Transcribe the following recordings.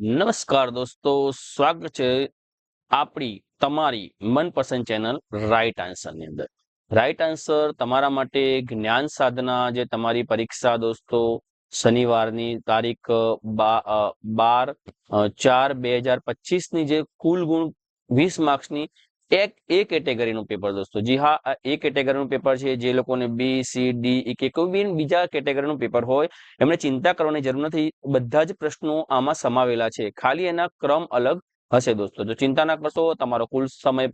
નમસ્કાર દોસ્તો, સ્વાગત છે આપણી તમારી મનપસંદ ચેનલ રાઈટ આન્સરની અંદર. રાઈટ આન્સર તમારા માટે જ્ઞાન સાધના જે તમારી પરીક્ષા દોસ્તો શનિવારની તારીખ બાર ચાર બે હજાર પચીસની જે કુલ ગુણ વીસ માર્ક્સની એક, એ કેટેગરીનું પેપર દોસ્તો. જી હા, આ એ કેટેગરીનું પેપર છે, જે લોકોને બી સી ડી કે કોઈ બી બીજા કેટેગરીનું પેપર હોય, એમને ચિંતા કરવાની જરૂર નથી. બધા જ પ્રશ્નો આમાં સમાવેલા છે. ખાલી એના ક્રમ અલગ હશે દોસ્તો. જો ચિંતા ના કરશો, તમારો કુલ સમય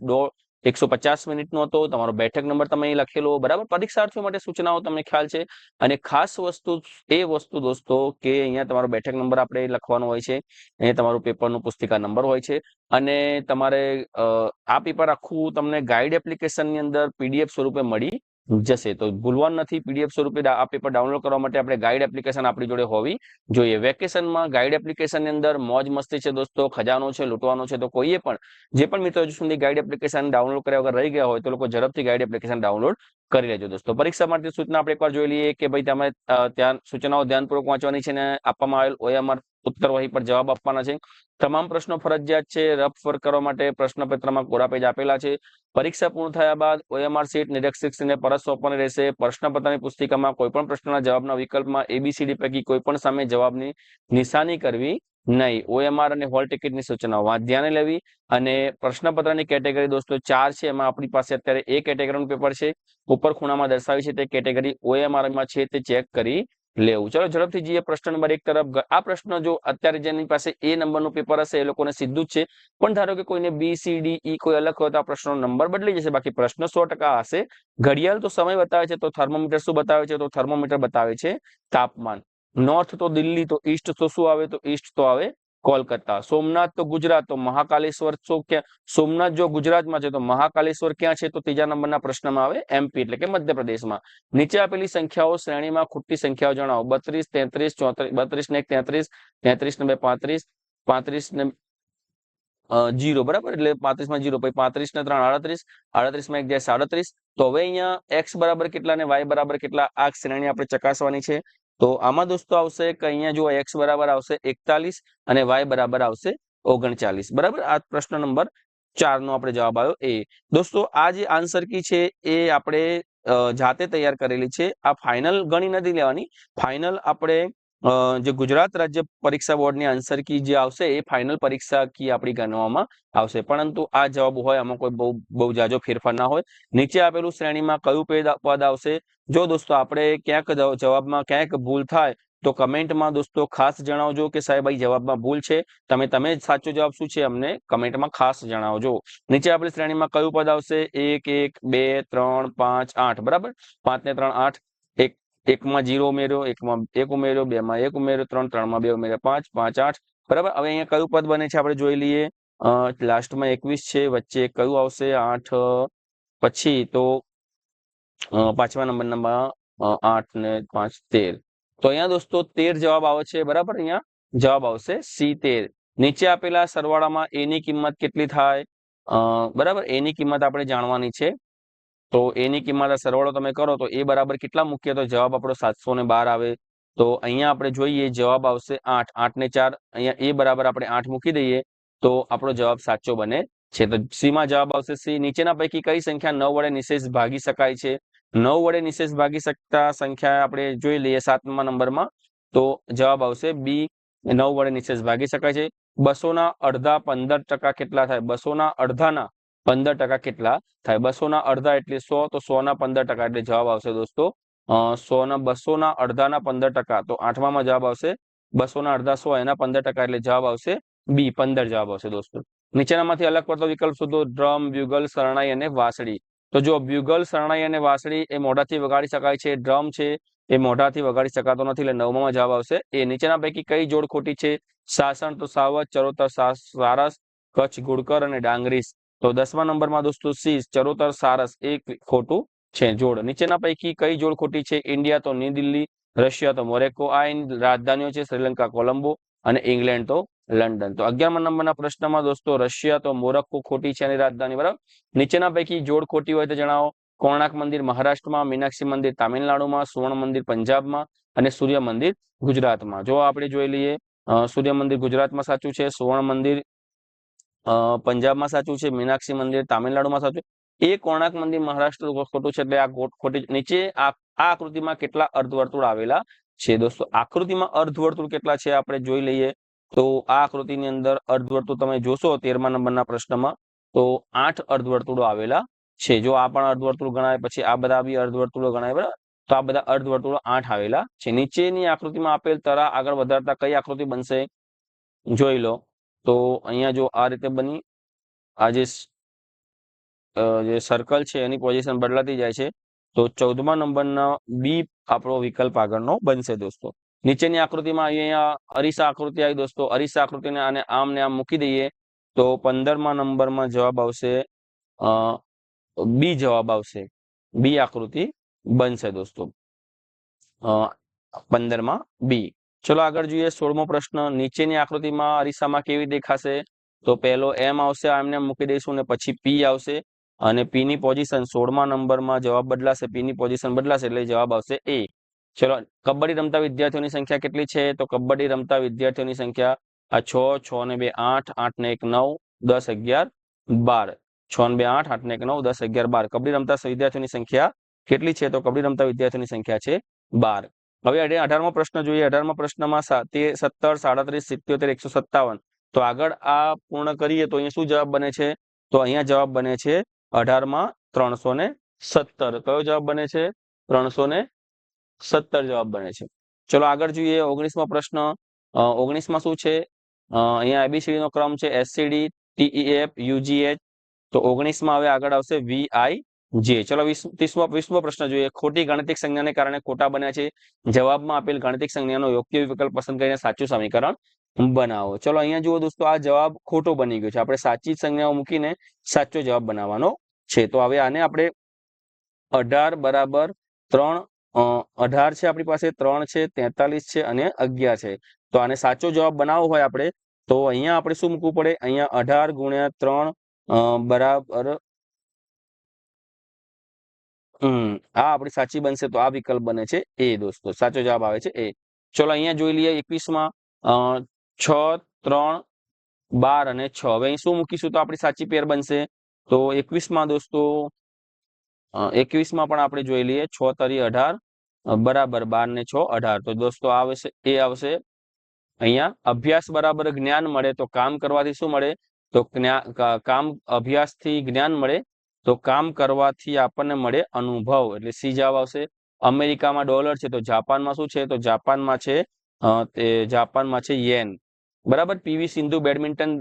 એકસો પચાસ મિનિટનો હતો, તમારો બેઠક નંબર તમે અહીં લખેલો, બરાબર? પરીક્ષાર્થીઓ માટે સૂચનાઓ તમને ખ્યાલ છે. અને ખાસ વસ્તુ એ વસ્તુ દોસ્તો કે અહીંયા તમારો બેઠક નંબર આપણે લખવાનો હોય છે. અહીંયા તમારું પેપરનું પુસ્તિકા નંબર હોય છે. અને તમારે આ પેપર આખું તમને ગાઈડ એપ્લિકેશનની અંદર પીડીએફ સ્વરૂપે મળી જશે. તો ભૂલવાનું નથી. પીડીએફ સ્વરૂપે આ પેપર ડાઉનલોડ કરવા માટે આપણે ગાઈડ એપ્લિકેશન આપણી જોડે હોવી જોઈએ. વેકેશનમાં ગાઈડ એપ્લિકેશનની અંદર મોજ મસ્તી છે દોસ્તો, ખજાનો છે, લૂંટવાનો છે, તો કોઈએ પણ, જે પણ મિત્રો હજુ સુધી ગાઈડ એપ્લિકેશન ડાઉનલોડ કર્યા વગર રહી ગયા હોય, તો લોકો ઝડપથી ગાઈડ એપ્લિકેશન ડાઉનલોડ કરી લેજો દોસ્તો. પરીક્ષા માટે સૂચના આપણે એકવાર જોઈ લઈએ કે ભાઈ તમે ત્યાં સૂચનાઓ ધ્યાનપૂર્વક વાંચવાની છે ને આપવામાં આવેલ ઓએમઆર ઉત્તર વહી પર જવાબ આપવાના છે. તમામ પ્રશ્નો ફરજિયાત છે. રફ વર્ક કરવા માટે પ્રશ્નપત્રમાં કોરા પેજ આપેલા છે. પરીક્ષા પૂર્ણ થયા બાદ ઓએમઆર સીટ નિરીક્ષકશ્રીને પરત સોંપવાની રહેશે. પ્રશ્નપત્રની પુસ્તિકામાં કોઈ પણ પ્રશ્નના જવાબના વિકલ્પમાં એબીસીડી પૈકી કોઈ પણ સામે જવાબની નિશાની કરવી નહીં. ઓએમઆર અને હોલ ટિકિટની સૂચનાઓ ધ્યાને લેવી અને પ્રશ્નપત્રની કેટેગરી દોસ્તો ચાર છે. એમાં આપણી પાસે અત્યારે એ કેટેગરીનું પેપર છે. ઉપર ખૂણામાં દર્શાવી છે તે કેટેગરી ઓએમઆરમાં છે તે ચેક કરી લેવું. ચલો ઝડપથી જઈએ પ્રશ્ન નંબર એક તરફ. આ પ્રશ્ન જો અત્યારે જેની પાસે એ નંબરનું પેપર હશે, એ લોકોને સીધું જ છે. પણ ધારો કે કોઈને બી સી ડી ઈ કોઈ અલગ હોય તો આ પ્રશ્નનો નંબર બદલી જશે. બાકી પ્રશ્ન સો હશે. ઘડિયાળ તો સમય બતાવે છે, તો થર્મોમીટર શું બતાવે છે? તો થર્મોમીટર બતાવે છે તાપમાન. નોર્થ તો દિલ્હી તો ઈસ્ટ તો શું આવે? તો ઈસ્ટ તો આવે કોલકાતા. સોમનાથ તો ગુજરાત, તો મહાકાલેશ્વર તો ક્યાં? સોમનાથ જો ગુજરાતમાં છે, તો મહાકાલેશ્વર ક્યાં છે? તો ત્રીજા નંબરના પ્રશ્નમાં આવે એમપી એટલે કે મધ્યપ્રદેશમાં. નીચે આપેલી સંખ્યાઓ શ્રેણીમાં ખોટી સંખ્યાઓ જણાવો. બત્રીસ, તેત્રીસ, ચોત્રીસ, બત્રીસ ને તેત્રીસ તેત્રીસ ને બે પાંત્રીસ પાંત્રીસ ને જીરો, બરાબર? એટલે પાંત્રીસમાં જીરો, પછી પાંત્રીસ ને ત્રણ, આડત્રીસ આડત્રીસમાં એક જાય સાડત્રીસ. તો હવે અહીંયા એક્સ બરાબર કેટલા ને વાય બરાબર કેટલા? આ શ્રેણી આપણે ચકાસવાની છે. તો આમાં દોસ્તો આવશે કે અહીંયા જો એક્સ બરાબર આવશે એકતાલીસ અને વાય બરાબર આવશે ઓગણચાલીસ. બરાબર? આ પ્રશ્ન નંબર ચારનો આપણે જવાબ આવ્યો એ. દોસ્તો, આ જે આન્સર કી છે એ આપણે જાતે તૈયાર કરેલી છે. આ ફાઇનલ ગણી નથી લેવાની. ફાઇનલ આપણે જે ગુજરાત રાજ્ય પરીક્ષા બોર્ડની આન્સર કી જે આવશે એ ફાઇનલ પરીક્ષા કી આપણી ગણવામાં આવશે. પરંતુ આ જવાબ હોય, આમાં કોઈ બહુ બહુ જાજો ફેરફાર ના હોય. નીચે આપેલું શ્રેણીમાં કયું પદ આવશે? જો દોસ્તો આપણે ક્યાંક જવાબમાં ક્યાંક ભૂલ થાય, તો કમેન્ટમાં દોસ્તો ખાસ જણાવજો કે સાહેબ અહીં જવાબમાં ભૂલ છે. તમે તમે સાચો જવાબ શું છે અમને કમેન્ટમાં ખાસ જણાવજો. નીચે આપેલી શ્રેણીમાં કયું પદ આવશે? એક એક, બે, ત્રણ, પાંચ, આઠ. બરાબર? પાંચ ને ત્રણ, આઠ. એકમાં જીરો ઉમેર્યો એકમાં એક ઉમેર્યો બે માં એક ઉમેર્યો ત્રણ ત્રણમાં બે ઉમેર્યા પાંચ પાંચ આઠ. બરાબર? હવે અહીંયા કયું પદ બને છે આપણે જોઈ લઈએ. લાસ્ટમાં એકવીસ છે વચ્ચે કયું આવશે? આઠ. પછી તો પાંચમા નંબરમાં અ, આઠ ને પાંચ તેર. તો અહીંયા દોસ્તો તેર જવાબ આવે છે બરાબર? અહીંયા જવાબ આવશે સી તેર. નીચે આપેલા સરવાળામાં એની કિંમત કેટલી થાય? બરાબર? એની કિંમત આપણે જાણવાની છે. તો એની કિંમત સરવાળો તમે કરો તો એ બરાબર કેટલા? મૂકીએ તો જવાબ આપણો સાતસો બાર આવે. તો અહીંયા આપણે જોઈએ જવાબ આવશે આઠ. આઠ ને ચાર, અહીંયા એ બરાબર આપણે આઠ મૂકી દઈએ તો આપણો જવાબ સાચો બને છે. તો સી માં જવાબ આવશે સી. નીચેના પૈકી કઈ સંખ્યા નવ વડે નિશેષ ભાગી શકાય છે? નવ વડે નિશેષ ભાગી શકતા સંખ્યા આપણે જોઈ લઈએ સાતમા નંબરમાં. તો જવાબ આવશે બી. નવ વડે નિશેષ ભાગી શકાય છે. બસોના અડધા પંદર ટકા કેટલા થાય? બસોના અડધાના પંદર ટકા કેટલા થાય? બસો ના અડધા એટલે સો, તો સો ના પંદર ટકા એટલે જવાબ આવશે દોસ્તો સો ના બસો ના અડધાના પંદર ટકા, તો આઠમામાં જવાબ આવશે બસો ના અડધા સો, એના પંદર ટકા એટલે જવાબ આવશે બી, પંદર જવાબ આવશે દોસ્તો. નીચેનામાંથી અલગ પડતો વિકલ્પ શોધો, ડ્રમ બ્યુગલ શરણાઈ અને વાસળી. તો જો બ્યુગલ શરણાઈ અને વાસળી એ મોઢાથી વગાડી શકાય છે, ડ્રમ છે, એ મોઢાથી વગાડી શકાતો નથી, એટલે નવમામાં જવાબ આવશે એ. નીચેના પૈકી કઈ જોડ ખોટી છે? સાસણ તો સાવજ, ચરોતર સારસ, કચ્છ, ગુડકર અને ડાંગરીસ તો દસમા નંબરમાં દોસ્તો સી ચરોતર સારસ એ ખોટું છે, જોડ. નીચેના પૈકી કઈ જોડ ખોટી છે? ઇન્ડિયા તો ન્યૂ દિલ્હી, રશિયા તો મોરેકો આ રાજધાનીઓ છે, શ્રીલંકા, કોલંબો અને ઇંગ્લેન્ડ તો લંડન. તો અગિયારમા નંબરના પ્રશ્નમાં દોસ્તો રશિયા તો મોરક્કો ખોટી છે, એની રાજધાની, બરાબર? નીચેના પૈકી જોડ ખોટી હોય તો જણાવો. કોણાર્ક મંદિર મહારાષ્ટ્રમાં, મીનાક્ષી મંદિર તામિલનાડુમાં, સુવર્ણ મંદિર પંજાબમાં અને સૂર્ય મંદિર ગુજરાતમાં. જો આપણે જોઈ લઈએ સૂર્ય મંદિર ગુજરાતમાં સાચું છે, સુવર્ણ મંદિર પંજાબમાં સાચું છે, મીનાક્ષી મંદિર તામિલનાડુમાં સાચું એ કોણાક મંદિર મહારાષ્ટ્ર ખોટું છે, એટલે આ ખોટી નીચે આ આકૃતિમાં કેટલા અર્ધવર્તુળ આવેલા છે દોસ્તો? આકૃતિમાં અર્ધવર્તુળ કેટલા છે આપણે જોઈ લઈએ. તો આ આકૃતિની અંદર અર્ધવર્તુળ તમે જોશો તેરમા નંબરના પ્રશ્નમાં, તો આઠ અર્ધવર્તુળો આવેલા છે. જો આ પણ અર્ધવર્તુળ ગણાય, પછી આ બધા બી અર્ધવર્તુળો ગણાય, બરાબર? તો આ બધા અર્ધવર્તુળો આઠ આવેલા છે. નીચેની આકૃતિમાં આપેલ તરા આગળ વધારતા કઈ આકૃતિ બનશે? જોઈ લો. તો અહીંયા જો આ રીતે બની, આ જે સર્કલ છે એની પોઝિશન બદલાતી જાય છે, તો ચૌદમા નંબરના બી આપણો વિકલ્પ આગળનો બનશે દોસ્તો. નીચેની આકૃતિમાં અહીંયા અરીસા આકૃતિ આવી દોસ્તો. અરીસા આકૃતિને આને આમ ને આમ મૂકી દઈએ, તો પંદરમા નંબરમાં જવાબ આવશે બી જવાબ આવશે. બી આકૃતિ બનશે દોસ્તો. પંદરમાં બી ચલો આગળ જોઈએ સોળમો પ્રશ્ન. નીચેની આકૃતિમાં અરીસામાં કેવી દેખાશે? તો પહેલો એમ આવશે એમને મૂકી દઈશું અને પછી પી આવશે. અને પી ની પોઝિશન સોળમા નંબરમાં જવાબ બદલાશે, પી ની પોઝિશન બદલાશે એટલે જવાબ આવશે એ. ચલો, કબડ્ડી રમતા વિદ્યાર્થીઓની સંખ્યા કેટલી છે? તો કબડ્ડી રમતા વિદ્યાર્થીઓની સંખ્યા આ છ છ ને બે આઠ આઠ ને એક નવ, દસ અગિયાર, બાર. છ ને બે આઠ આઠ ને એક નવ, દસ અગિયાર, બાર. કબડ્ડી રમતા વિદ્યાર્થીઓની સંખ્યા કેટલી છે? તો કબડ્ડી રમતા વિદ્યાર્થીઓની સંખ્યા છે બાર. હવે અઢે- અઢારમો પ્રશ્ન જોઈએ. અઢારમા પ્રશ્નમાં તે સત્તર, સાડત્રીસ, સિત્યોતેર, એકસો સત્તાવન. તો આગળ આ પૂર્ણ કરીએ તો અહીંયા શું જવાબ બને છે? તો અહીંયા જવાબ બને છે અઢારમાં ત્રણસો ને સત્તર. કયો જવાબ બને છે? ત્રણસો ને સત્તર જવાબ બને છે. ચલો આગળ જોઈએ ઓગણીસમો પ્રશ્ન. ઓગણીસમાં શું છે? અહીંયા એબીસીડી નો ક્રમ છે એસસીડી ટીઈએફ યુજીએચ તો ઓગણીસમાં હવે આગળ આવશે વીઆઈ જે, ચલો વિશ્વ વીસમો પ્રશ્ન જોઈએ. ખોટી ગાણિતિક સંજ્ઞાને કારણે ખોટા બન્યા છે. જવાબમાં આપેલ ગાણિતિક સંજ્ઞાનો યોગ્ય વિકલ્પ પસંદ કરીને સાચું સમીકરણ બનાવો. ચલો અહીંયા જુઓ દોસ્તો, આ જવાબ ખોટો બની ગયો છે. આપણે સાચી સંજ્ઞાઓ મૂકીને સાચો જવાબ બનાવવાનો છે. તો હવે આને આપણે અઢાર બરાબર ત્રણ અઢાર છે આપણી પાસે, ત્રણ છે, તેતાલીસ છે અને અગિયાર છે. તો આને સાચો જવાબ બનાવવો હોય આપણે, તો અહીંયા આપણે શું મૂકવું પડે? અહીંયા અઢાર ગુણ્યા ત્રણ બરાબર હમ આ આપણી સાચી બનશે તો આ વિકલ્પ બને છે. એ દોસ્તો, સાચો જવાબ આવે છે એ. ચલો અહીંયા જોઈ લઈએ એકવીસમાં છ, ત્રણ, બાર અને છ. હવે અહીં શું મૂકીશું તો આપણી સાચી પેર બનશે. તો એકવીસમાં દોસ્તો એકવીસમાં પણ આપણે જોઈ લઈએ છ તરી અઢાર બરાબર બાર ને છ, અઢાર. તો દોસ્તો આવશે, એ આવશે. અહીંયા અભ્યાસ બરાબર જ્ઞાન મળે તો કામ કરવાથી શું મળે? તો કામ અભ્યાસથી જ્ઞાન મળે. તો કામ કરવાથી આપણને મળે અનુભવ. એટલે સી આવશે, અમેરિકામાં ડોલર છે તો જાપાનમાં શું છે? તો જાપાનમાં છે તે જાપાનમાં છે યેન. બરાબર? PV Sindhu badminton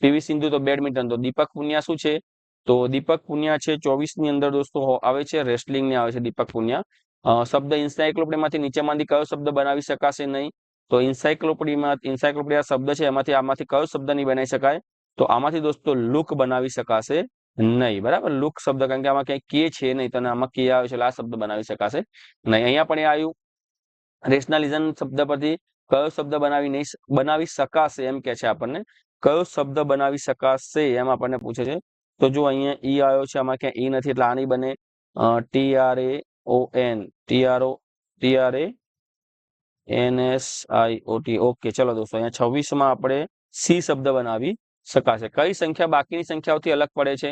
PV Sindhu તો બેડમિન્ટન. તો દીપક પુનિયા શું છે? તો દીપક પુનિયા છે ચોવીસની અંદર દોસ્તો આવે છે રેસલિંગની આવે છે દીપક પુનિયા. શબ્દ ઇન્સાયક્લોપીડિયામાંથી નીચેમાંથી કયો શબ્દ બનાવી શકાશે નહીં? તો ઇન્સાયક્લોપીડિયામાં, ઇન્સાયક્લોપીડિયા શબ્દ છે, એમાંથી આમાંથી કયો શબ્દ નહીં બનાવી શકાય? તો આમાંથી દોસ્તો લુક બનાવી શકાશે. નહીં, બરાબર? લુક શબ્દ કારણ કે આમાં ક્યાંય કે છે નહીં તો આમાં કે આવે છે આ શબ્દ બનાવી શકાશે. નહીં, અહીંયા પણ એ આવ્યું. રેશનાલિઝમ શબ્દ પરથી કયો શબ્દ બનાવી નહીં બનાવી શકાશે એમ કે છે આપણને. કયો શબ્દ બનાવી શકાશે એમ આપણને પૂછે છે. તો જો અહીંયા ઈ આવ્યો છે, આમાં ક્યાંય ઈ નથી એટલે આની બને T R A O N, T R O, T R A N S I O T. Okay, ચલો દોસ્તો, અહીંયા છવ્વીસમાં આપણે સી શબ્દ બનાવી. શકાશે. કઈ સંખ્યા બાકીની સંખ્યાઓથી અલગ પડે છે?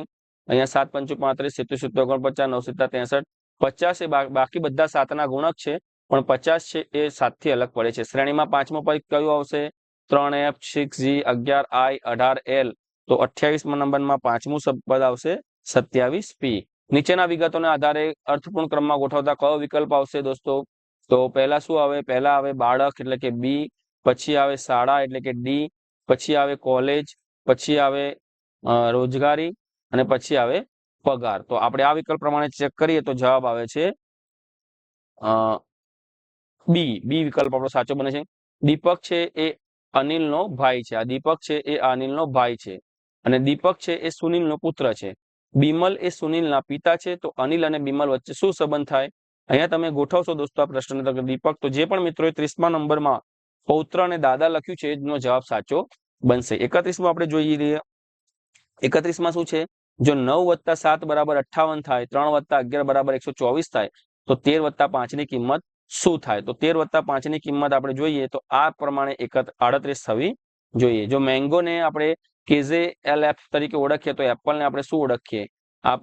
અહીંયા સાત પંચુ પાંત્રીસ, સિત્તેર સિત્તેર, ઓગણપચાસ નવ સિત્તેર ત્રેસઠ, પચાસ એ બાકી બધા સાતના ગુણક છે, પણ પચાસ છે એ સાતથી અલગ પડે છે. શ્રેણીમાં પાંચમો પદ કયું આવશે? ત્રણ, એફ, સિક્સ, જી, અગિયાર, આઈ, અઢાર, એલ. તો અઠ્યાવીસમાં નંબરમાં પાંચમું પદ આવશે સત્યાવીસ પી. નીચેના વિગતોના આધારે અર્થપૂર્ણ ક્રમમાં ગોઠવતા કયો વિકલ્પ આવશે દોસ્તો? તો પહેલા શું આવે? પહેલા આવે બાળક, એટલે કે બી. પછી આવે શાળા, એટલે કે ડી. પછી આવે કોલેજ. પછી આવે રોજગારી અને પછી આવે પગાર. તો આપણે આ વિકલ્પ પ્રમાણે ચેક કરીએ તો જવાબ આવે છે બી બી વિકલ્પ આપણો સાચો બને છે. દીપક છે એ અનિલનો ભાઈ છે. આ દીપક છે એ અનિલનો ભાઈ છે. અને દીપક છે એ સુનિલનો પુત્ર છે. બિમલ એ સુનિલના પિતા છે. તો અનિલ અને બિમલ વચ્ચે શું સંબંધ થાય? અહીંયા તમે ગોઠવશો દોસ્તો આ પ્રશ્ન દીપક, તો જે પણ મિત્રોએ ત્રીસમા નંબરમાં પૌત્ર અને દાદા લખ્યું છે, એનો જવાબ સાચો બનશે. એકત્રીસમાં આપણે જોઈએ લઈએ એકત્રીસમાં શું છે? જો નવ વત્તા સાત બરાબર અઠ્ઠાવન થાય, ત્રણ વત્તા અગિયાર બરાબર એકસો ચોવીસ થાય, તો તેર વત્તા પાંચની કિંમત શું થાય? તો તેર વત્તા પાંચની કિંમત આપણે જોઈએ તો આ પ્રમાણે આડત્રીસ થવી જોઈએ. જો મેંગોને આપણે કેઝે એલ એફ તરીકે ઓળખીએ, તો એપલને આપણે શું ઓળખીએ? આપ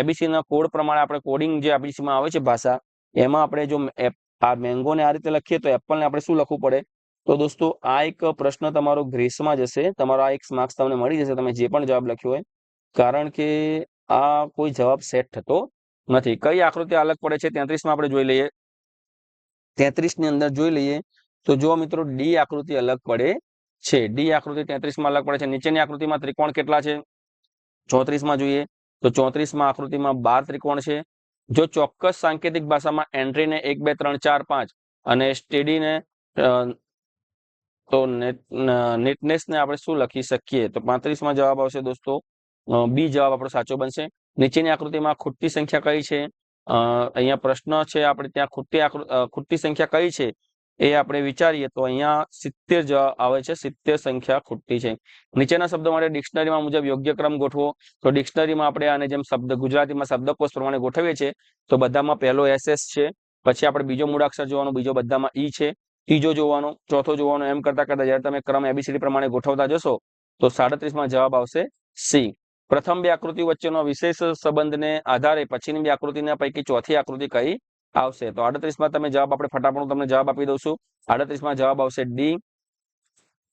એબીસીના કોડ પ્રમાણે આપણે કોડિંગ જે એબીસીમાં આવે છે ભાષા, એમાં આપણે જો આ મેંગોને આ રીતે લખીએ તો એપલને આપણે શું લખવું પડે? તો દોસ્તો, આ એક પ્રશ્ન તમારો ગ્રેસમાં જશે. તમારો આ એક માર્ક્સ તમને મળી જશે, તમે જે પણ જવાબ લખ્યો હોય. કારણ કે આ કોઈ જવાબ સેટ થતો નથી. કઈ આકૃતિ અલગ પડે છે? તેત્રીસમાં આપણે જોઈ લઈએ. તેત્રીસની અંદર જોઈ લઈએ. તો જો મિત્રો ડી આકૃતિ અલગ પડે છે. ડી આકૃતિ તેત્રીસમાં અલગ પડે છે. નીચેની આકૃતિમાં ત્રિકોણ કેટલા છે? ચોત્રીસમાં જોઈએ. તો ચોત્રીસમાં આકૃતિમાં બાર ત્રિકોણ છે. જો ચોક્કસ સાંકેતિક ભાષામાં એન્ટ્રીને એક, બે, ત્રણ, ચાર, પાંચ અને સ્ટેડીને તો નેટનેસ ને આપણે શું લખી શકીએ? તો પાંત્રીસમાં જવાબ આવશે દોસ્તો બી જવાબ આપણો સાચો બનશે. નીચેની આકૃતિમાં ખૂટતી સંખ્યા કઈ છે? અહીંયા પ્રશ્ન છે આપણે ત્યાં ખુટ્ટી અ, સંખ્યા કઈ છે? એ આપણે વિચારીએ તો અહીંયા સિત્તેર જવાબ આવે છે સિત્તેર સંખ્યા ખૂટતી છે. નીચેના શબ્દો માટે ડિક્શનરીમાં મુજબ યોગ્ય ક્રમ ગોઠવો. તો ડિક્શનરીમાં આપણે આને જેમ શબ્દ ગુજરાતીમાં શબ્દકોશ પ્રમાણે ગોઠવીએ છીએ તો બધામાં પહેલો એસએસ છે પછી આપણે બીજો મૂળાક્ષર જોવાનો બીજો બધામાં ઈ છે. ત્રીજો જોવાનો, ચોથો જોવાનો, એમ કરતા કરતા જ્યારે તમે ક્રમ એબીસીડી પ્રમાણે ગોઠવતા જશો, તો સાડત્રીસમાં જવાબ આવશે સી પ્રથમ બે આકૃતિ વચ્ચેનો વિશેષ સંબંધને આધારે પછીની બે આકૃતિના પૈકી ચોથી આકૃતિ કઈ આવશે? તો આડત્રીસમાં તમે જવાબ આપણે ફટાફટ તમને જવાબ આપી દઉં છું. આડત્રીસમાં જવાબ આવશે ડી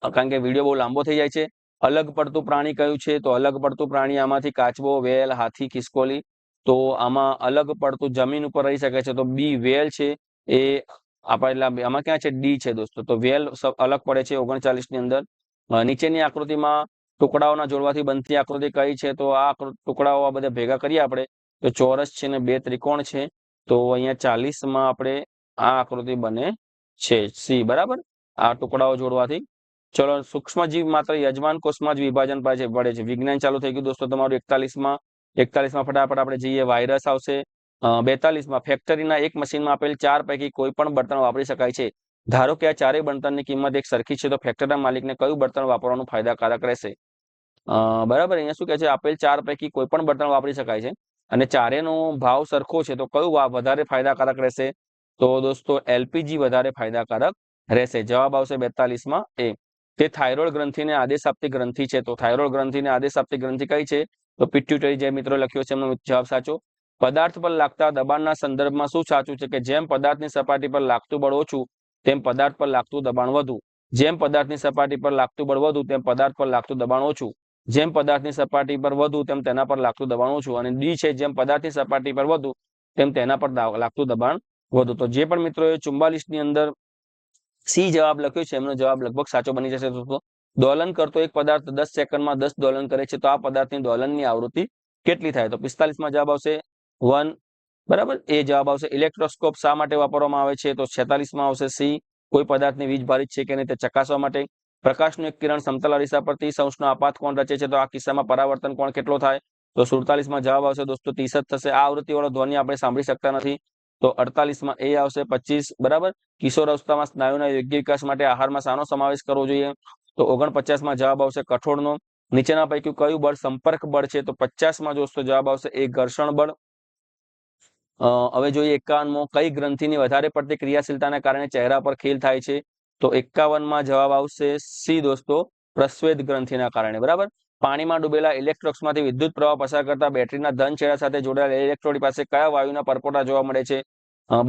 કારણ કે વીડિયો બહુ લાંબો થઈ જાય છે. અલગ પડતું પ્રાણી કયું છે? તો અલગ પડતું પ્રાણી આમાંથી કાચબો, વેલ, હાથી, ખિસકોલી. તો આમાં અલગ પડતું જમીન ઉપર રહી શકે છે. તો બી વેલ છે. એ આપણે એટલે આમાં ક્યાં છે? ડી છે દોસ્તો. તો વેલ અલગ પડે છે ઓગણચાલીસની અંદર. નીચેની આકૃતિમાં ટુકડાઓના જોડવાથી બનતી આકૃતિ કઈ છે? તો આ ટુકડાઓ આ બધા ભેગા કરીએ આપણે. તો ચોરસ છે ને બે ત્રિકોણ છે. તો અહીંયા ચાલીસમાં આપણે આ આકૃતિ બને છે. સી બરાબર? આ ટુકડાઓ જોડવાથી. ચલો, સૂક્ષ્મજીવ માત્ર યજમાન કોષમાં જ વિભાજન પડે છે. વિજ્ઞાન ચાલુ થઈ ગયું દોસ્તો તમારું એકતાલીસમાં એકતાલીસમાં ફટાફટ આપણે જઈએ. વાયરસ આવશે. બેતાલીસમાં ફેક્ટરીના એક મશીનમાં આપેલ ચાર પૈકી કોઈ પણ બર્તન વાપરી શકાય છે. ધારો કે આ ચારેય બર્તનની કિંમત એક સરખી છે, તો ફેક્ટરીના માલિકને કયું બર્તન વાપરવાનું ફાયદાકારક રહેશે? બરાબર, અહીંયા શું કહે છે? આપેલ ચાર પૈકી કોઈ પણ બર્તન વાપરી શકાય છે. અને ચારેનો ભાવ સરખો છે, તો કયું વધારે ફાયદાકારક રહેશે? તો દોસ્તો, એલપીજી વધારે ફાયદાકારક રહેશે. જવાબ આવશે બેતાલીસમાં એ. તે થાઇરોઇડ ગ્રંથિને આદેશ આપતી ગ્રંથિ છે. તો થાઇરોઇડ ગ્રંથિને આદેશ આપતી ગ્રંથિ કઈ છે? તો પિટ્યુટરી જે મિત્રો લખ્યો છે, એમનો જવાબ સાચો. પદાર્થ પર લાગતા દબાણના સંદર્ભમાં શું સાચું છે કે જેમ પદાર્થની સપાટી પર લાગતું બળ ઓછું, તેમ પદાર્થ પર લાગતું દબાણ વધુ. જેમ પદાર્થની સપાટી પર લાગતું બળ વધુ, તેમ પદાર્થ પર લાગતું દબાણ ઓછું. જેમ પદાર્થની સપાટી પર વધુ, તેમ તેના પર લાગતું દબાણ ઓછું. અને ડી છે, જેમ પદાર્થની સપાટી પર વધુ, તેમ તેના પર લાગતું દબાણ વધુ. તો જે પણ મિત્રોએ ચુમ્બાલીસની અંદર સી જવાબ લખ્યો છે, એમનો જવાબ લગભગ સાચો બની જશે દોસ્તો. દોલન કરતો એક પદાર્થ દસ સેકન્ડમાં દસ દોલન કરે છે, તો આ પદાર્થની દોલનની આવૃત્તિ કેટલી થાય? તો પિસ્તાલીસમાં જવાબ આવશે વન. બરાબર? એ જવાબ આવશે. ઇલેક્ટ્રોસ્કોપ શા માટે વાપરવામાં આવે છે? તો છેતાલીસમાં આવશે સી. કોઈ પદાર્થની વીજ ભારિત છે કે નહીં તે ચકાસવા માટે. પ્રકાશનું એક કિરણ સમતલ અરીસા પરથી સંશનો આપાત કોણ રચે છે? તો આ કિસ્સામાં પરાવર્તન કોણ કેટલો થાય? તો સુડતાલીસમાં જવાબ આવશે દોસ્તો ત્રીસ થશે. આ આવૃત્તિવાળો ધ્વનિ આપણે સાંભળી શકતા નથી. તો અડતાલીસમાં એ આવશે પચીસ. બરાબર? કિશોર અવસ્થામાં સ્નાયુના યોગ્ય વિકાસ માટે આહારમાં શાનો સમાવેશ કરવો જોઈએ? તો ઓગણપચાસમાં જવાબ આવશે કઠોળનો. નીચેના પૈકી કયું બળ સંપર્ક બળ છે? તો પચાસમાં દોસ્તો જવાબ આવશે એ ઘર્ષણ બળ. હવે જોઈએ એકાવનમાં કઈ ગ્રંથિની વધારે પડતી ક્રિયાશીલતાને કારણે ચહેરા પર ખીલ થાય છે? તો એકાવનમાં જવાબ આવશે સી દોસ્તો, પ્રસ્વેદ ગ્રંથિના કારણે, બરાબર? પાણીમાં ડૂબેલા ઇલેક્ટ્રોક્સમાંથી વિદ્યુત પ્રવાહ પસાર કરતા બેટરીના ધન છેડા સાથે જોડાયેલા ઇલેક્ટ્રોડ પાસે કયા વાયુના પરપોટા જોવા મળે છે?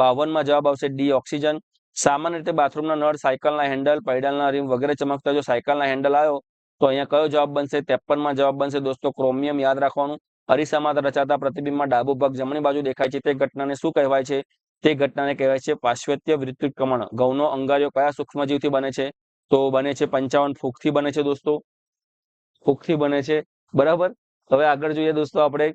બાવનમાં જવાબ આવશે ડી, ઓક્સિજન. સામાન્ય રીતે બાથરૂમના નળ, સાયકલના હેન્ડલ, પૈડાલના રીમ વગેરે ચમકતા જો સાયકલના હેન્ડલ આવ્યો, તો અહીંયા કયો જવાબ બનશે? ત્રેપનમાં જવાબ બનશે દોસ્તો, ક્રોમિયમ, યાદ રાખવાનું. અરીસામાં રચાતા પ્રતિબિંબમાં ડાબો ભાગ જમણી બાજુ દેખાય છે. તે ઘટનાને શું કહેવાય છે? તે ઘટનાને કહેવાય છે પાશ્વત્ય વૃત્તિકમણ ઘઉંનો અંગારીઓ કયા સૂક્ષ્મજીવથી બને છે? તો બને છે પંચાવન ફૂગથી બને છે દોસ્તો. ફૂગથી બને છે. બરાબર? હવે આગળ જોઈએ દોસ્તો આપણે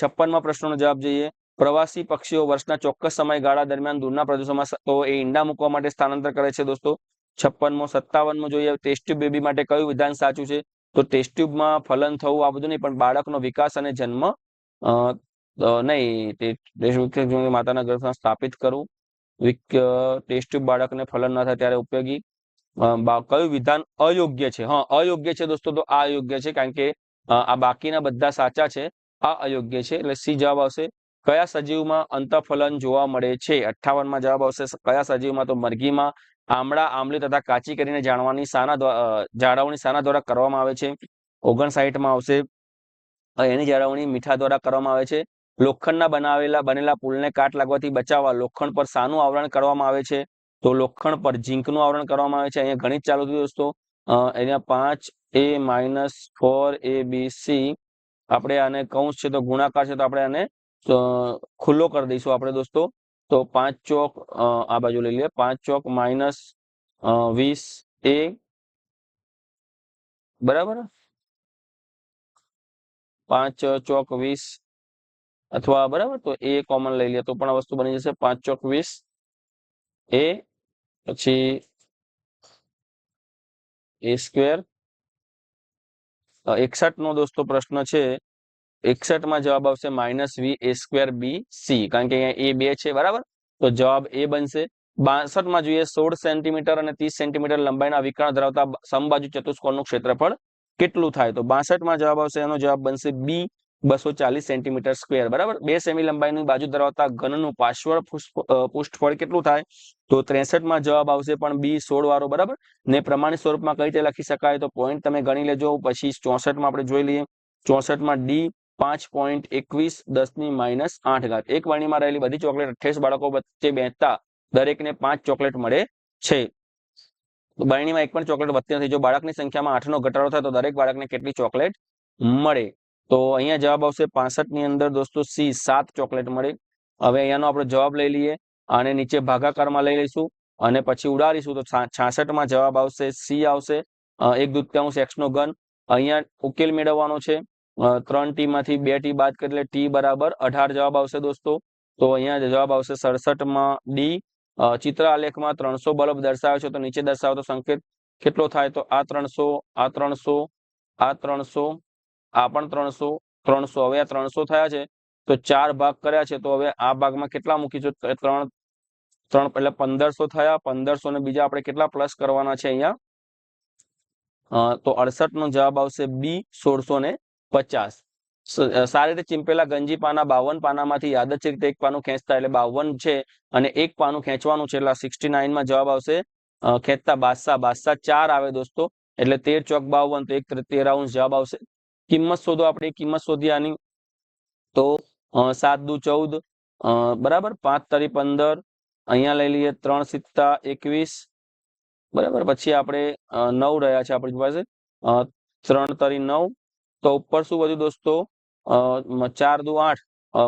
છપ્પનમાં પ્રશ્નોનો જવાબ જોઈએ. પ્રવાસી પક્ષીઓ વર્ષના ચોક્કસ સમયગાળા દરમિયાન દૂરના પ્રદેશોમાં તો એ ઈંડા મૂકવા માટે સ્થાનાંતર કરે છે દોસ્તો. છપ્પનમો, સત્તાવનમાં જોઈએ. ટેસ્ટ બેબી માટે કયું વિધાન સાચું છે? તો ટેસ્ટ ટ્યુબમાં ફલન થવું, આ બધું નહીં, પણ બાળકનો વિકાસ અને જન્મ નહીં માતાના ગર્ભમાં સ્થાપિત કરવું ટેસ્ટ ટ્યુબ બાળકને ફલન ન થાય ત્યારે ઉપયોગી કયું વિધાન અયોગ્ય છે? હા, અયોગ્ય છે દોસ્તો, તો આ અયોગ્ય છે, કારણ કે આ બાકીના બધા સાચા છે, આ અયોગ્ય છે, એટલે સી જવાબ આવશે, કયા સજીવમાં અંતઃફલન જોવા મળે છે? અઠ્ઠાવનમાં જવાબ આવશે, કયા સજીવમાં? તો મરઘીમાં આમળા આમલી તથા કાચી કરીને જાણવાની સાના જાળવણી સાના દ્વારા કરવામાં આવે છે. ઓગણસાઠમાં આવશે. એની જાળવણી મીઠા દ્વારા કરવામાં આવે છે. લોખંડના બનાવેલા, બનેલા પુલને કાટ લાગવાથી બચાવવા લોખંડ પર શાનું આવરણ કરવામાં આવે છે. તો લોખંડ પર ઝીંકનું આવરણ કરવામાં આવે છે. અહીંયા ગણિત ચાલુ થયું દોસ્તો. અહીંયા પાંચ A minus four A B C. આપણે આને કૌંસ છે તો ગુણાકાર છે તો આપણે આને ખુલ્લો કરી દઈશું આપણે દોસ્તો. તો પાંચ ચોક આ બાજુ લઈ લે. પાંચ ચોક માઇનસ વીસ એ બરાબર? પાંચ ચોક વીસ અથવા બરાબર? તો એ કોમન લઈ લે. તો પણ આ વસ્તુ બની જશે. પાંચ ચોક વીસ એ પછી એ સ્ક્વેર એકસઠ નો દોસ્તો પ્રશ્ન છે. એકસઠમાં જવાબ આવશે minus V A square B C. કારણ કે અહીંયા એ બે છે, બરાબર? તો જવાબ એ બનશે. બાસઠમાં જોઈએ, સોળ સેન્ટીમીટર અને ત્રીસ સેન્ટીમીટર લંબાઈના વિકર્ણ ધરાવતા સમબાજુ ચતુષ્કોણનું ક્ષેત્રફળ કેટલું થાય? તો બાસઠમાં જવાબ આવશે, એનો જવાબ બનશે બી, બસો ચાલીસ સેન્ટીમીટર સ્ક્વેર, બરાબર? બે સેમી લંબાઈની બાજુ ધરાવતા ઘનનું પાર્શ્વ પૃષ્ઠફળ કેટલું થાય? તો ત્રેસઠમાં જવાબ આવશે પણ બી સોળ વાળો બરાબર? ને પ્રમાણિત સ્વરૂપમાં કઈ રીતે લખી શકાય? તો પોઈન્ટ તમે ગણી લેજો. પછી ચોસઠમાં આપણે જોઈ લઈએ. ચોસઠમાં ડી પાંચ પોઈન્ટ એકવીસ દસની માઇનસ આઠ ઘાત. એક વાણીમાં રહેલી બધી ચોકલેટ અઠ્યાવીસ બાળકો વચ્ચે બેસતા દરેકને પાંચ ચોકલેટ મળે છે. બરણીમાં એક પણ ચોકલેટ વધતી નથી. જો બાળકની સંખ્યામાં આઠનો ઘટાડો થાય તો દરેક બાળકને કેટલી ચોકલેટ મળે? તો અહીંયા જવાબ આવશે પાસઠની અંદર દોસ્તો સી, સાત ચોકલેટ મળે. હવે અહીંયાનો આપણે જવાબ લઈ લઈએ અને નીચે ભાગાકારમાં લઈ લઈશું અને પછી ઉડાડીશું. તો છાસઠમાં જવાબ આવશે, સી આવશે. એક દૂત્યાંશ એક્સ નો ઘન. અહીંયા ઉકેલ મેળવવાનો છે. ત્રણ ટી માંથી બે ટી બાદ કરી એટલે ટી બરાબર અઢાર જવાબ આવશે દોસ્તો. તો અહીંયા જવાબ આવશે સડસઠમાં ડી. ચિત્ર આલેખમાં ત્રણસો બલ્બ દર્શાવે છે તો નીચે દર્શાવતો સંકેત કેટલો થાય તો આ ત્રણસો આ ત્રણસો આ ત્રણસો, આ પણ ત્રણસો ત્રણસો. હવે આ ત્રણસો થયા છે તો ચાર ભાગ કર્યા છે તો હવે આ ભાગમાં કેટલા મૂકીશું છું? ત્રણ ત્રણ એટલે પંદરસો થયા. પંદરસો ને બીજા આપણે કેટલા પ્લસ કરવાના છે અહીંયા? તો અડસઠ નો જવાબ આવશે બી સોળસો ને પચાસ. સારી રીતે ચીંપેલા ગંજી પાના બાવન પાનામાંથી યાદચ્છિક રીતે એક પાનું ખેંચતા એટલે બાવન છે અને એક પાનું ખેંચવાનું છે એટલે સિક્સટી નાઇનમાં જવાબ આવશે ખેંચતા બાદશાહ. બાદશાહ ચાર આવે દોસ્તો, એટલે તેર ચોક બાવન તો એક ત્રે- તેરાઉન્સ જવાબ આવશે. કિંમત શોધો આપણે, કિંમત શોધી આની. તો સાત દુ ચૌદ બરાબર? પાંચ તરી પંદર, અહીંયા લઈ લઈએ ત્રણ સિત્તા એકવીસ, બરાબર? પછી આપણે નવ રહ્યા છે આપણી પાસે ત્રણ તરી નવ તો ઉપર શું વધ્યું દોસ્તો? અ, મ- ચાર દુ આઠ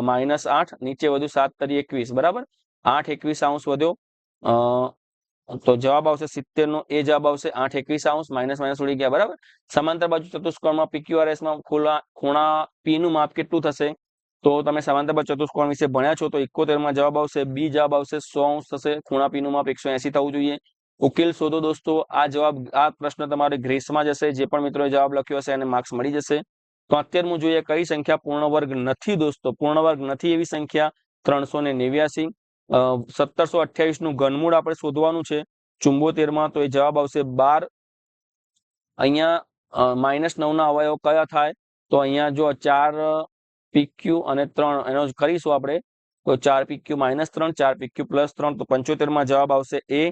માઇનસ આઠ નીચે વધ્યું સાત તરી એકવીસ બરાબર? આઠ એકવીસ અંશ વધ્યો. અ, તો જવાબ આવશે સિત્તેર નો એ જવાબ આવશે આઠ એકવીસ અંશ માઇનસ માઇનસ ઉડી ગયા બરાબર? સમાંતર બાજુ ચતુષ્કોણમાં PQRS માં ખૂણા ખૂણા P નું માપ કેટલું થશે? તો તમે સમાંતર બાજુ ચતુષ્કોણ વિશે ભણ્યા છો તો એકોતેરમાં જવાબ આવશે બી જવાબ આવશે સો અંશ થશે ખૂણા P નું માપ એકસો એસી થવું જોઈએ. ઉકેલ શોધો દોસ્તો. આ જવાબ, આ પ્રશ્ન તમારે ગ્રેસમાં જશે જે પણ મિત્રોએ જવાબ લખ્યો હશે એને માર્ક્સ મળી જશે. તો અત્યારનું જોઈએ કઈ સંખ્યા પૂર્ણ વર્ગ નથી દોસ્તો. પૂર્ણ વર્ગ નથી એવી સંખ્યા, ત્રણસો ને નેવ્યાસી. સત્તરસો અઠ્યાવીસનું ઘનમૂળ આપણે શોધવાનું છે. ચુંબોતેરમાં તો એ જવાબ આવશે બાર. અહીંયા માઇનસ નવ ના અવયવ કયા થાય? તો અહીંયા જો ચાર પીક્યુ અને ત્રણ, એનો કરીશું આપણે. તો ચાર પીક્યુ માઇનસ ત્રણ, ચાર પીક્યુ પ્લસ ત્રણ, તો પંચોતેરમાં જવાબ આવશે એ.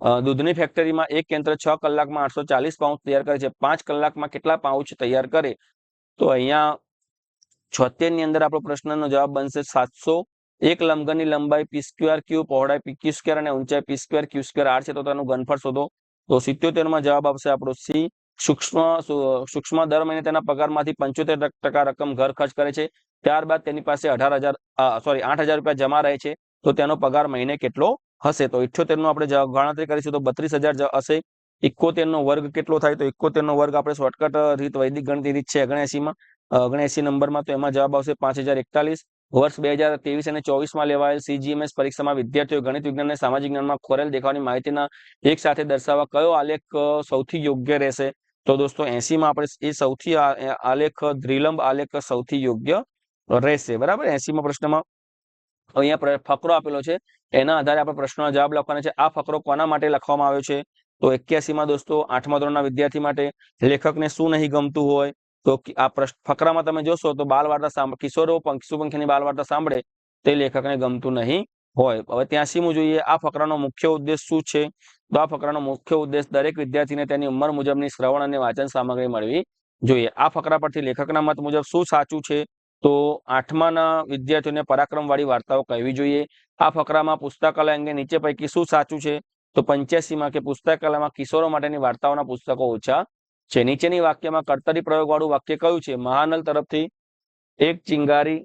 દૂધની ફેક્ટરીમાં એક કેન્દ્ર છ કલાકમાં આઠસો ચાલીસ પાઉચ તૈયાર કરે છે. પાંચ કલાકમાં કેટલા પાઉચ તૈયાર કરે? તો અહીંયા છોતેરની અંદર આપણો પ્રશ્નનો જવાબ બનશે સાતસો એક લંબગનની લંબાઈ પી સ્ક્વેર ક્યુ પહોળાઈ પી ક્યુ સ્ક્વેર અને ઊંચાઈ P square Q square R છે. તો તેનું ઘનફળ શોધો. તો સિત્યોતેરમાં જવાબ આવશે આપણો સી સૂક્ષ્મ સૂક્ષ્મ દર મહિને તેના પગારમાંથી પંચોતેર ટકા રકમ ઘર ખર્ચ કરે છે. ત્યારબાદ તેની પાસે અઢાર હજાર સોરી આઠ હજાર રૂપિયા જમા રહે છે. તો તેનો પગાર મહિને કેટલો હશે. તો ઇઠ્યોતેર નો આપણે ગણતરી કરીશું તો બત્રીસ હજાર હશે. ઇકોતેર નો વર્ગ કેટલો થાય? તો ઇકોતેર નો વર્ગ આપણે શોર્ટકટ રીત વૈદિક ગણતરી રીત છે ઓગણએસી માં ઓગણએસી નંબરમાં તો એમાં જવાબ આવશે પાંચ હજાર એકતાલીસ. વર્ષ બે હજાર ત્રેવીસ અને ચોવીસમાં લેવાયેલ સીજીએમએસ પરીક્ષામાં વિદ્યાર્થીઓ ગણિત વિજ્ઞાન અને સામાજિક જ્ઞાનમાં ખોરેલ દેખાવાની માહિતીના એક સાથે દર્શાવવા કયો આલેખ સૌથી યોગ્ય રહેશે? તો દોસ્તો એસીમાં આપણે એ સૌથી આલેખ દ્રિલંબ આલેખ સૌથી યોગ્ય રહેશે. બરાબર? એસીમાં પ્રશ્નમાં અહીંયા ફકરો આપેલો છે. એના આધારે આપણે પ્રશ્નનો જવાબ લખવાના છે. આ ફકરો કોના માટે લખવામાં આવ્યો છે? તો એક્યાસી માં દોસ્તો, આઠમા ધોરણના વિદ્યાર્થી માટે લેખકને શું નહીં ગમતું હોય? તો આ ફકરામાં તમે જોશો તો બાલ વાર્તા કિશોરો પંખ- પંખીની બાલ વાર્તા સાંભળે તે લેખકને ગમતું નહીં હોય. હવે ત્યાંસીમું જોઈએ? આ ફકરાનો મુખ્ય ઉદ્દેશ શું છે? તો આ ફકરાનો મુખ્ય ઉદ્દેશ દરેક વિદ્યાર્થીને તેની ઉંમર મુજબની શ્રવણ અને વાંચન સામગ્રી મળવી જોઈએ. આ ફકરા પરથી લેખકના મત મુજબ શું સાચું છે? તો આઠમાના વિદ્યાર્થીઓને પરાક્રમવાળી વાર્તાઓ કહેવી જોઈએ. આ ફકરામાં પુસ્તકાલય અંગે નીચે પૈકી શું સાચું છે? તો પંચ્યાસીમાં કે પુસ્તકાલયમાં કિશોરો માટેની વાર્તાઓના પુસ્તકો ઓછા છે. નીચેની વાક્યમાં કર્તરી પ્રયોગવાળું વાક્ય કયું છે? મહાનલ તરફથી એક ચિંગારી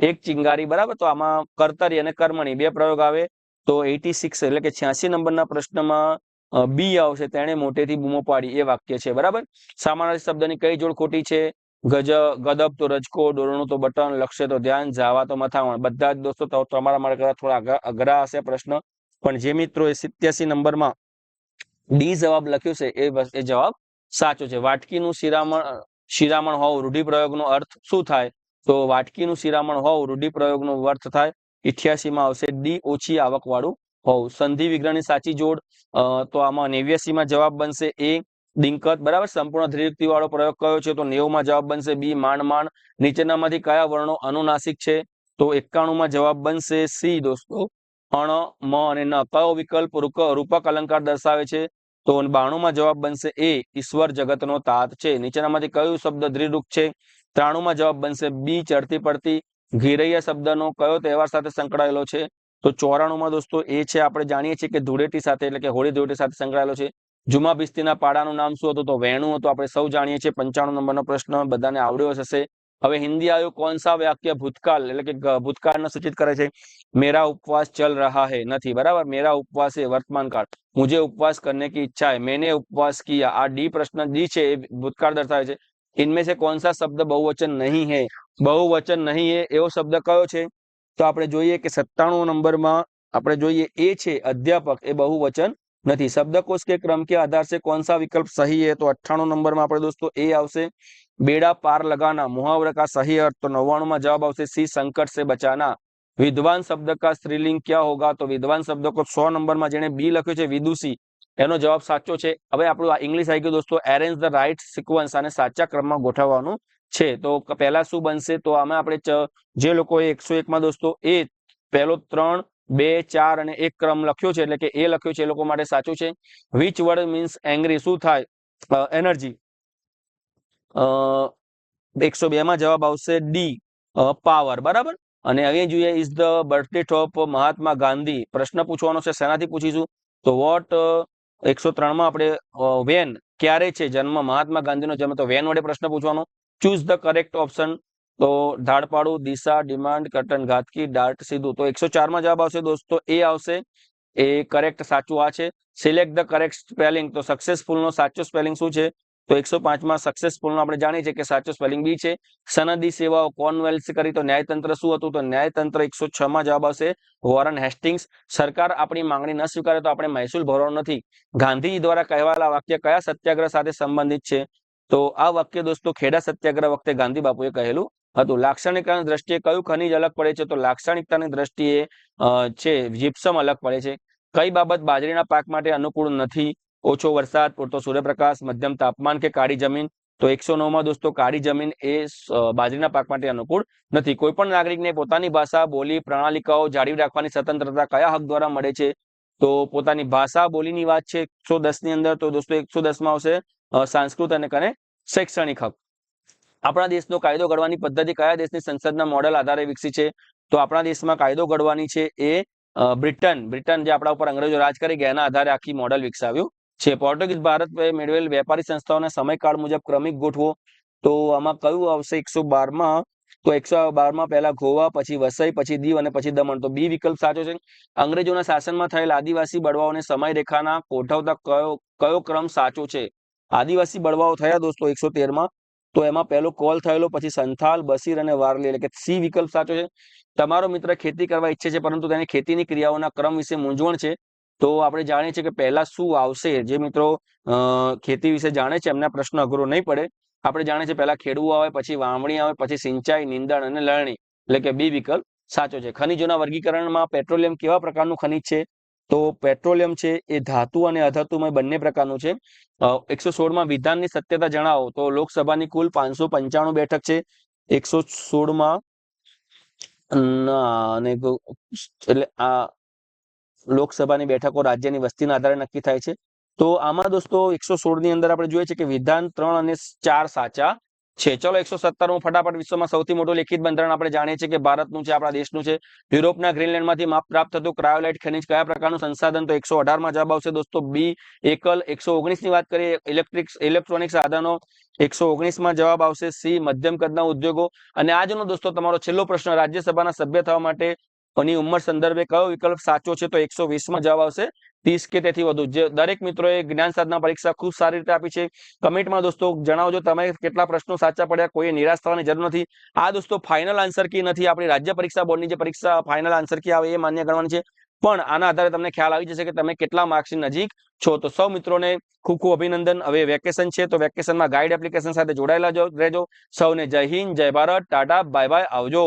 એક ચિંગારી, બરાબર? તો આમાં કર્તરી અને કર્મણી બે પ્રયોગ આવે. તો એટી સિક્સ એટલે કે છ્યાસી નંબરના પ્રશ્નમાં બી આવશે. તેણે મોટેથી બૂમો પાડી. એ વાક્ય છે. બરાબર? સામાન્ય શબ્દની કઈ જોડ ખોટી છે? ગજ, ગદબ તો રજકો, ડોરણું તો બટન લક્ષ્ય તો ધ્યાન, જાવા તો મથામણ. બધા જ દોસ્તો તમારા માટે કરતા થોડા અઘરા- હશે પ્રશ્ન. પણ જે મિત્રો એ સિત્યાસી નંબરમાં ડી જવાબ લખ્યું છે, એ એ જવાબ સાચો છે. વાટકીનું શિરામણ શિરામણ હોવું રૂઢિપ્રયોગનો અર્થ શું થાય? તો વાટકીનું શિરામણ હોવું રૂઢિપ્રયોગનો અર્થ થાય, ઇઠ્યાસીમાં આવશે ડી ઓછી આવકવાળું હોવું. સંધિ વિગ્રહની સાચી જોડ તો આમાં નેવ્યાસીમાં જવાબ બનશે એ ડિંકત બરાબર? સંપૂર્ણ દ્વિયુક્તિ વાળો પ્રયોગ કયો છે? તો નેવુંમાં જવાબ બનશે બી, માંડ માંડ. નીચેનામાંથી કયા વર્ણો અનુનાસિક છે? તો એકાણુંમાં જવાબ બનશે સી, દોસ્તો. અણ, મ અને ન. કયો વિકલ્પ રૂપ રૂપક અલંકાર દર્શાવે છે? તો બાણુમાં જવાબ બનશે એ, ઈશ્વર જગતનો તાત છે. નીચેનામાંથી કયું શબ્દ ધ્રિરૂપ છે? ત્રાણુમાં જવાબ બનશે બી, ચડતી પડતી. ઘેરૈયા શબ્દનો કયો તહેવાર સાથે સંકળાયેલો છે? તો ચોરાણુમાં દોસ્તો એ છે, આપણે જાણીએ છીએ કે ધૂળેટી સાથે, એટલે કે હોળી ધૂળેટી સાથે સંકળાયેલો છે. જુમા બિસ્તીના પાડાનું નામ શું હતું? તો વેણું હતું. આપણે સૌ જાણીએ છીએ પંચાણું નંબરનો પ્રશ્ન. બધાને આવડ્યો હશે. હવે હિન્દી આવ્યું કોણ સા વાક્ય? ભૂતકાલ એટલે કે ભૂતકાળને સૂચિત કરે છે. મેરા ઉપવાસ ચલ રહા હે. નથી. બરાબર? મેરા ઉપવાસ એ વર્તમાન કાળ. મુજે ઉપવાસ કરને કી ઈચ્છા હે. મેને ઉપવાસ કિયા. આ ડી પ્રશ્ન ડી છે એ ભૂતકાળ દર્શાવે છે. ઇનમે છે કોણ સા શબ્દ બહુવચન નહીં હે? બહુવચન નહીં હે? એવો શબ્દ કયો છે? તો આપણે જોઈએ કે સત્તાણું નંબરમાં આપણે જોઈએ એ છે અધ્યાપક. એ બહુવચન નથી શબ્દકોશ કે ક્રમ કે આધાર से कौन सा विकल्प सही है तो अट्ठाणु નંબરમાં આપણે દોસ્તો એ આવશે બેડા પાર લગાના मुहावरे का सही अर्थ तो नव्वाणું માં જવાબ આવશે સી संकट से बचाना વિદ્વાન શબ્દ કા સ્ત્રીલિંગ ક્યાં હોગા તો વિદ્વાન શબ્દ કો સો નંબરમાં જેને બી લખ્યું છે વિદુષી એનો જવાબ સાચો છે હવે આપણું આ ઇંગ્લિશ આવી ગયું દોસ્તો એરેન્જ ધ રાઇટ સિક્વન્સ અને સાચા ક્રમમાં ગોઠવવાનું છે તો ક- પહેલા શું બનશે તો આમાં આપણે ચ- જે લોકોએ એકસો એકમાં દોસ્તો એ પહેલો ત્રણ બે, ચાર અને એક ક્રમ લખ્યો છે એટલે કે એ લખ્યું છે એ લોકો માટે સાચું છે. વિચ વર્ડ મીન્સ એંગ્રી શું થાય? એનર્જી એકસો બે માં જવાબ આવશે ડી પાવર બરાબર? અને હવે જોઈએ is the birthday of Mahatma Gandhi. પ્રશ્ન પૂછવાનો છે, શેનાથી પૂછીશું? તો વોટ એકસો ત્રણમાં આપણે વેન ક્યારે છે જન્મ? મહાત્મા ગાંધીનો જન્મ. તો વેન વડે પ્રશ્ન પૂછવાનો. ચૂઝ ધ કરેક્ટ ઓપ્શન તો ધાડપાડું દિશા, ડિમાન્ડ, કટન, ઘાતકી, ડાર્ટ, સીધું. તો એકસો ચારમાં જવાબ આવશે દોસ્તો. એ આવશે. એ કરેક્ટ સાચું આ છે. સિલેક્ટ ધ કરેક્ટ સ્પેલિંગ તો સક્સેસફુલ નો સાચો સ્પેલિંગ શું છે? તો એકસો પાંચમાં સક્સેસફુલ નો આપણે જાણીએ છીએ કે સાચો સ્પેલિંગ બી છે. સનદી સેવાઓ કોનવેલ્સ કરી. તો ન્યાયતંત્ર શું હતું? તો ન્યાયતંત્ર એકસો છ માં જવાબ આવશે વોરન હેસ્ટિંગ્સ. સરકાર આપણી માંગણી ન સ્વીકારે તો આપણે મહેસૂલ ભરવાનો નથી. ગાંધીજી દ્વારા કહેવાયેલા વાક્ય કયા સત્યાગ્રહ સાથે સંબંધિત છે? તો આ વાક્ય દોસ્તો ખેડા સત્યાગ્રહ વખતે ગાંધી બાપુએ કહેલું. હતું. લાક્ષણિકતાની દ્રષ્ટિએ કયું ખનિજ અલગ પડે છે? તો લાક્ષણિકતાની દ્રષ્ટિએ છે જીપ્સમ અલગ પડે છે. કઈ બાબત બાજરીના પાક માટે અનુકૂળ નથી? ઓછો વરસાદ, પૂરતો સૂર્યપ્રકાશ, મધ્યમ તાપમાન કે કાળી જમીન? તો એકસો નવમાં દોસ્તો, કાળી જમીન એ બાજરીના પાક માટે અનુકૂળ નથી. કોઈ પણ નાગરિકને પોતાની ભાષા, બોલી, પ્રણાલિકાઓ જાળવી રાખવાની સ્વતંત્રતા કયા હક દ્વારા મળે છે? તો પોતાની ભાષા, બોલીની વાત છે એકસો ની અંદર, તો દોસ્તો એકસો માં આવશે સાંસ્કૃત અને કને, શૈક્ષણિક હક. આપણા દેશનો કાયદો ઘડવાની પદ્ધતિ કયા દેશની સંસદના મોડેલ આધારે વિકસી છે? તો આપણા દેશમાં કાયદો ઘડવાની છે એ બ્રિટન. બ્રિટન જે આપણા ઉપર અંગ્રેજો રાજ કરી ગયા એના આધારે આખી મોડેલ વિકસાવ્યું છે. પોર્ટુગીઝ ભારત મેળવેલ વેપારી સંસ્થાઓના સમયકાળ મુજબ ક્રમિક ગોઠવો. તો આમાં કયું આવશે એકસો બારમાં? તો એકસો બારમાં પહેલા ગોવા, પછી વસઈ, પછી દીવ અને પછી દમણ. તો બી વિકલ્પ સાચો છે. અંગ્રેજોના શાસનમાં થયેલ આદિવાસી બળવાઓને સમયરેખાના કોઠવતા કયો કયો ક્રમ સાચો છે? આદિવાસી બળવાઓ થયા દોસ્તો એકસો તેરમાં. તો એમાં પહેલો કોલ થયેલો, પછી સંથાલ બસીર અને વારલી, એટલે કે સી વિકલ્પ સાચો છે. તમારો મિત્ર ખેતી કરવા ઈચ્છે છે, પરંતુ તેની ખેતીની ક્રિયાઓના ક્રમ વિશે મૂંઝવણ છે. તો આપણે જાણીએ છીએ કે પહેલા શું આવશે? જે મિત્રો ખેતી વિશે જાણે છે, એમના પ્રશ્ન અઘરો નહીં પડે. આપણે જાણીએ છીએ પહેલા ખેડવું આવે, પછી વાવણી આવે, પછી સિંચાઈ, નિંદણ અને લણણી. એટલે કે બી વિકલ્પ સાચો છે. ખનિજોના વર્ગીકરણમાં પેટ્રોલિયમ કેવા પ્રકારનું ખનિજ છે? તો પેટ્રોલિયમ છે એ ધાતુ અને અધાતુમય બંને પ્રકારનું છે. એકસો સોળમાં વિધાનની સત્યતા જણાવો તો લોકસભાની કુલ પાંચસો પંચાણું બેઠક છે. એકસો સોળમાં અને એટલે આ લોકસભાની બેઠકો રાજ્યની વસ્તીના આધારે નક્કી થાય છે. તો આમાં દોસ્તો એકસો સોળની અંદર આપણે જોઈએ છે કે વિધાન ત્રણ અને ચાર સાચા છે. ચલો એકસો સત્તર હું ફટાફટ વિશ્વમાં સૌથી મોટું લેખિત બંધારણ આપણે જાણીએ છીએ કે ભારતનું છે, આપણા દેશનું છે. યુરોપના ગ્રીનલેન્ડમાંથી માપ પ્રાપ્ત થતું ક્રાયોલાઇટ ખનિજ કયા પ્રકારનું સંસાધન? તો એકસો અઢારમાં જવાબ આવશે દોસ્તો બી એકલ, એકસો ઓગણીસની વાત કરીએ. ઇલેક્ટ્રિક ઇલેક્ટ્રોનિક સાધનો એકસો ઓગણીસમાં જવાબ આવશે સી મધ્યમ કદના ઉદ્યોગો. અને આજનો દોસ્તો તમારો છેલ્લો પ્રશ્ન રાજ્યસભાના સભ્ય થવા માટે ની ઉંમર સંદર્ભે કયો વિકલ્પ સાચો છે તો એકસો વીસમાં જવાબ આવશે. ત્રીસ કે તેથી વધુ. જે દરેક મિત્રોએ જ્ઞાન સાધના પરીક્ષા ખૂબ સારી રીતે આપી છે. કમેન્ટમાં દોસ્તો જણાવજો તમે કેટલા પ્રશ્નો સાચા પડ્યા કોઈ નિરાશ થવાની જરૂર નથી. આ દોસ્તો ફાઇનલ આન્સર કી નથી. આપણી રાજ્ય પરીક્ષા બોર્ડની જે પરીક્ષા ફાઇનલ આન્સર કી આવે એ માન્ય ગણવાની છે. પણ આના આધારે તમને ખ્યાલ આવી જશે કે તમે કેટલા માર્ક્સની નજીક છો. તો સૌ મિત્રોને ખૂબ ખૂબ અભિનંદન. હવે વેકેશન છે તો વેકેશનમાં ગાઈડ એપ્લિકેશન સાથે જોડાયેલા રહેજો. સૌને જય હિન્દ, જય ભારત. Tata, bye bye. આવજો.